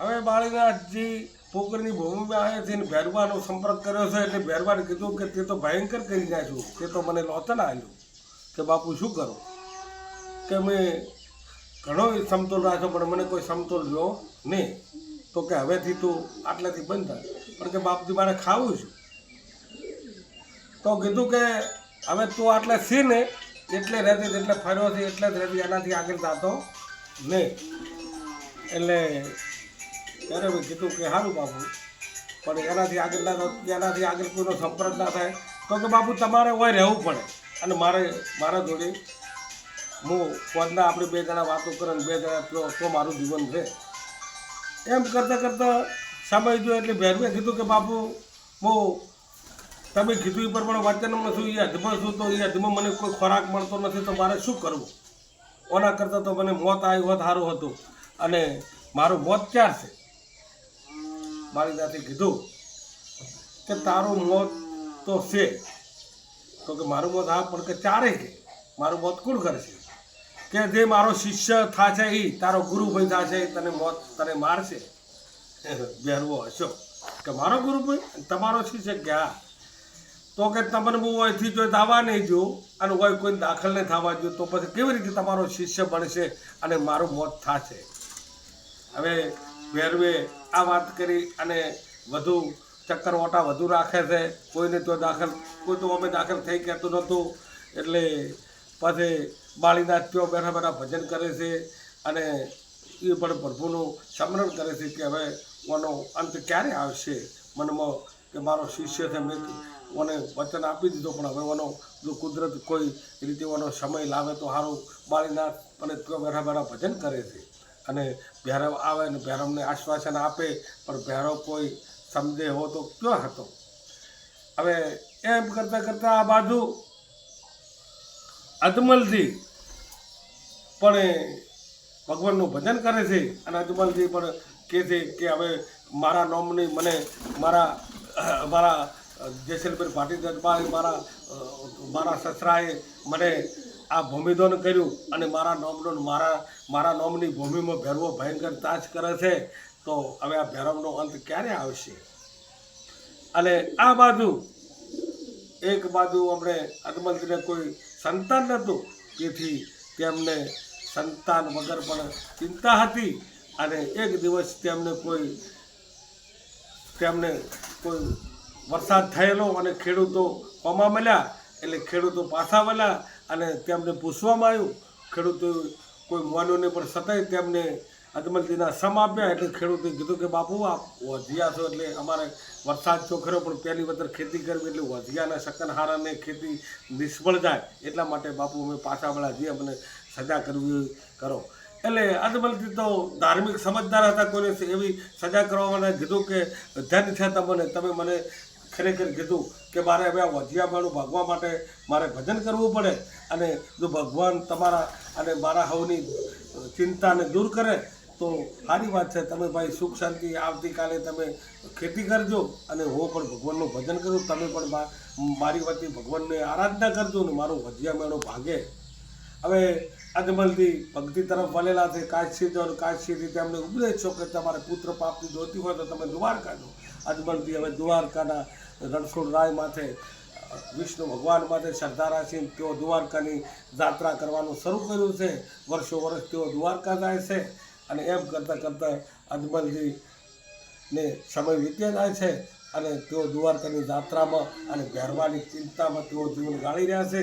હવે બાળીનાથજી પોકરની ભૂમિમાં આવ્યા છે ને ભેરવાનો સંપર્ક કર્યો છે એટલે ભેરવાને કીધું કે તે તો ભયંકર કરી નાખ્યું. તે તો મને લોચન આવ્યું કે બાપુ શું કરો? કે મેં ઘણો સમતોલ રાખ્યો પણ મને કોઈ સમતોલ રહ્યો નહીં. તો કે હવેથી તું આટલાથી બંધ થાય પણ કે બાપજી મારે ખાવું છું. તો કીધું કે હવે તું આટલે સી ને એટલે રહેતી એટલે ફર્યો છે એટલે જ રહેતી એનાથી આગળ જાતો નહીં. એટલે ત્યારે મેં કીધું કે સારું બાપુ. પણ એનાથી આગળના એનાથી આગળ કોઈનો સંપર્ક ના થાય, તો કે બાપુ તમારે હોય રહેવું પડે. અને મારે, મારા જોડે હું ફોનના આપણે બે જણા વાતો કરે બે જણા તો મારું જીવન છે. એમ કરતાં કરતાં સમય જો એટલે ભેરવે કીધું કે બાપુ હું તમે કીધું એ પ્રમાણે વાંચનમાં છું એ અધમાં છું તો એ અધમાં મને કોઈ ખોરાક મળતો નથી, તો મારે શું કરવું? ઓના કરતાં તો મને મોત આવ્યું હોત સારું હતું. અને મારું મોત ક્યાં છે? મારી જાતે કીધું કે તારું મોત તો છે. તો કે મારું મોત હા, પણ કે ચારે કે મારું મોત કોણ કરશે કે જે મારો શિષ્ય થશે એ તારો ગુરુભાઈ થાશે, તને મોત તને મારશે. બેરવો હશો. કે મારો ગુરુભાઈ? ભાઈ તમારો શિષ્ય કે હા. તો કે તમને હું અહીંથી જો દાવા નહીં જો, અને હોય કોઈ દાખલ નહીં થવા જો, તો પછી કેવી રીતે તમારો શિષ્ય બનશે અને મારું મોત થશે? હવે ભેરવે આ વાત કરી અને વધુ ચક્કર ઓટા વધુ રાખે છે. કોઈને તો દાખલ, કોઈ તો અમે દાખલ થઈ કહેતું નહોતું. એટલે પછી બાળીનાથ ત્યો બેઠા બેઠા ભજન કરે છે અને એ પણ પ્રભુનું સ્મરણ કરે છે કે હવે ઓનો અંત ક્યારે આવશે? મનમાં કે મારો શિષ્ય છે મેં ઓને વચન આપી દીધો, પણ હવે ઓનો જો કુદરત કોઈ રીતે ઓનો સમય લાવે તો સારું બાળીનાથ અને ત્યો બેઠા બેઠા ભજન કરે છે. અને ભૈરવ આવે અને ભૈરવને આશ્વાસન આપે, પણ ભૈરવ કોઈ સમજે હો તો કયો હતો? હવે એમ કરતાં કરતાં આ બાજુ અજમલજી પણ ભગવાનનું ભજન કરે છે અને અજમલજી પણ કહે છે કે હવે મારા નોમની મને મારા મારા જેસલભાઈ પાટીદાર મારા મારા સસરાએ મને આ ભૂમિદોન કર્યું અને મારા નોમનો મારા મારા નોમની ભૂમિમાં ભેરવો ભયંકર તાજ કરે છે, તો હવે આ ભેરવનો અંત ક્યારે આવશે? અને આ બાજુ, એક બાજુ અમને અજમલજીને કોઈ સંતાન નહોતું, તેથી તેમને સંતાન વગર પણ ચિંતા હતી અને એક દિવસ તેમને કોઈ તેમને કોઈ વરસાદ થયેલો અને ખેડૂતો કોમા મળ્યા, એટલે ખેડૂતો પાછા મળ્યા અને તેમને પૂછવામાં આવ્યું, ખેડૂતો કોઈ માન્યું નહીં પણ છતાંય તેમને અજમલજીના સમ આપ્યા એટલે ખેડૂતે કીધું કે, બાપુ આપ વધિયા છો એટલે અમારે વરસાદ તો ખરો પણ પહેલી વખત ખેતી કરવી એટલે વધિયાના શકનહારાને ખેતી નિષ્ફળ જાય. એટલા માટે, બાપુ, અમે પાછા વળા જે અમને સજા કરવી કરો. એટલે અજમલજી તો ધાર્મિક સમજદાર હતા કોઈને એવી સજા કરવા માટે કીધું કે, ધન છે તમને, તમે મને ખરેખર કીધું કે મારે હવે આ વધિયામાનું ભાગવા માટે મારે ભજન કરવું પડે અને જો ભગવાન તમારા અને મારા હવની ચિંતાને દૂર કરે, તો સારી વાત છે. તમે ભાઈ સુખ શાંતિ આવતીકાલે તમે ખેતી કરજો અને હું પણ ભગવાનનું ભજન કરું, તમે પણ મારી વતી ભગવાનને આરાધના કરજો ને મારું વધિયા મેળો ભાગે. હવે અજમલથી ભક્તિ તરફ વળેલા છે કાશી જો કાશીથી તેમને ઉપદેશ છો કે તમારે પુત્ર પ્રાપ્તિ જોતી હોય તો તમે દ્વારકા દો અજમલથી હવે દ્વારકાના રણછોડ રાય માથે, વિષ્ણુ ભગવાન માટે શ્રદ્ધા રાખીને તેઓ દ્વારકાની જાત્રા કરવાનું શરૂ કર્યું છે. વર્ષો વર્ષ તેઓ દ્વારકા જાય છે અને એમ કરતાં કરતાં અજમલજી ને સમય વીત્યા જાય છે અને તેઓ દ્વારકાની જાત્રામાં અને ઘેરવાની ચિંતામાં તેઓ જીવન ગાળી રહ્યા છે.